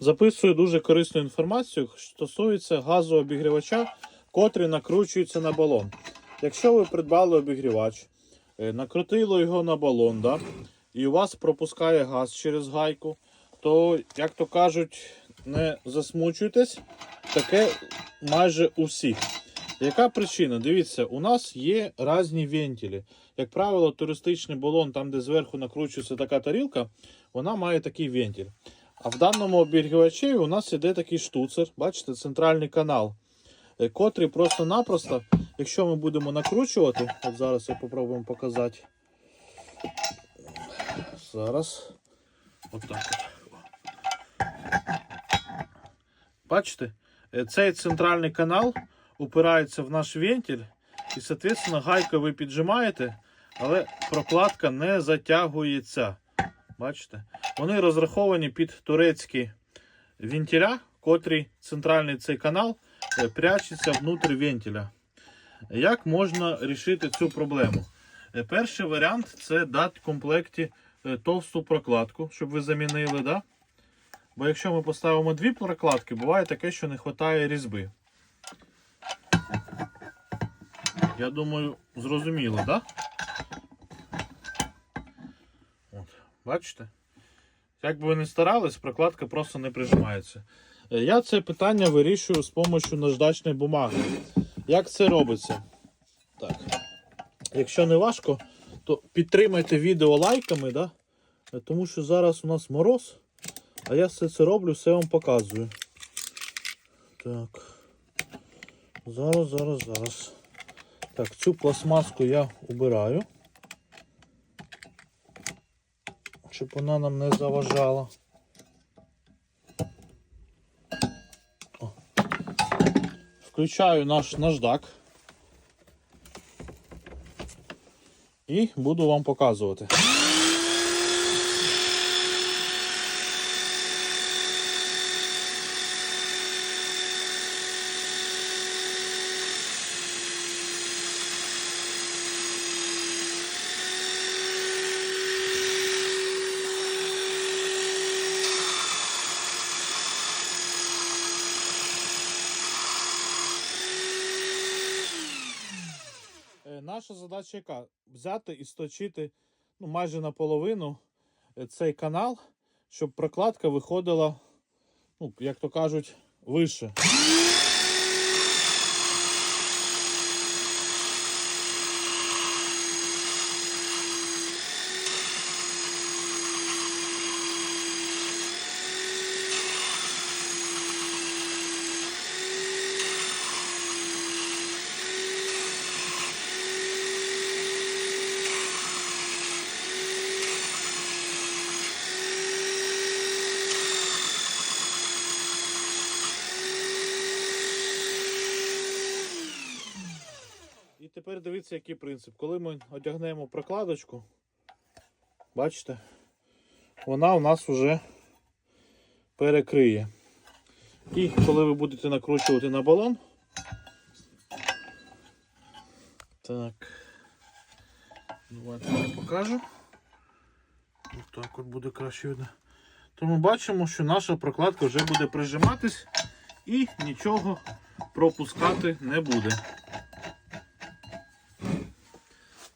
Записую дуже корисну інформацію, що стосується газообігрівача, котрий накручується на балон. Якщо ви придбали обігрівач, е, накрутили його на балон, да, і у вас пропускає газ через гайку, то, як то кажуть, не засмучуйтесь, таке майже у всіх. Яка причина? Дивіться, у нас є різні вентилі. Як правило, туристичний балон, там де зверху накручується така тарілка, вона має такий вентиль. А в даному обігрівачі у нас іде такий штуцер, бачите, центральний канал, е, котрий просто-напросто, якщо ми будемо накручувати, от зараз я попробуємо показати. Зараз. От Бачите, е, цей центральний канал упирається в наш вентиль, і, соответственно, гайкою ви піджимаєте, але прокладка не затягується. Бачите? Вони розраховані під турецькі вентиля, котрий центральний цей канал е, прячеться внутрі вентиля. Як можна рішити цю проблему? Е, Перший варіант це дати в комплекті е, товсту прокладку, щоб ви замінили. Да? Бо якщо ми поставимо дві прокладки, буває таке, що не вистачає різьби. Я думаю, зрозуміло, так? Да? Бачите? Як би ви не старались, прокладка просто не прижимається. Е, Я це питання вирішую з допомогою наждачної бумаги. Як це робиться? Так. Якщо не важко, то підтримайте відео лайками, да? Е, тому що зараз у нас мороз, а я все це роблю, все вам показую. Так. Зараз, зараз, зараз. Так, цю пластмаску я убираю. Щоб вона нам не заважала. О. Включаю наш наждак. І буду вам показувати. Наша задача яка? Взяти і сточити ну, майже наполовину е, цей канал, щоб прокладка виходила, ну, як то кажуть, вище. Тепер дивіться, який принцип. Коли ми одягнемо прокладочку, бачите, вона у нас вже перекриє. І коли ви будете накручувати на балон, так, давайте я покажу. Ось так от буде краще видно. То бачимо, що наша прокладка вже буде прижиматись і нічого пропускати не буде.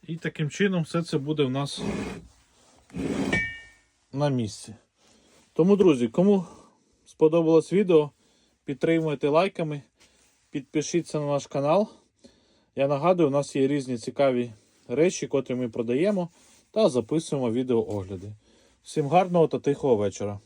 І таким чином все це буде в нас на місці. Тому, друзі, кому сподобалось відео, підтримуйте лайками, підпишіться на наш канал. Я нагадую, у нас є різні цікаві речі, котрі ми продаємо та записуємо відеоогляди. Всім гарного та тихого вечора.